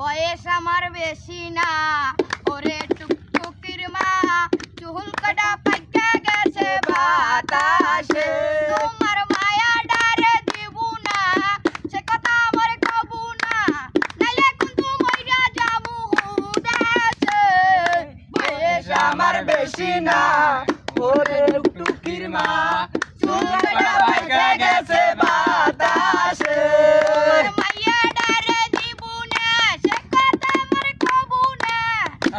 বয়স আমার বেশি না। ওরে টুকটুকির মা, চুল কাটা পাইকা গেছে বাতাসে। তোমার মায়া ডারে দিব না সে কথা আমার কব না নাইলে কিন্তু মইরা যাব দেশে বয়স আমার বেশি না।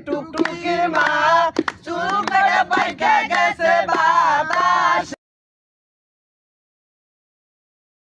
টুকটুকে মা চুপ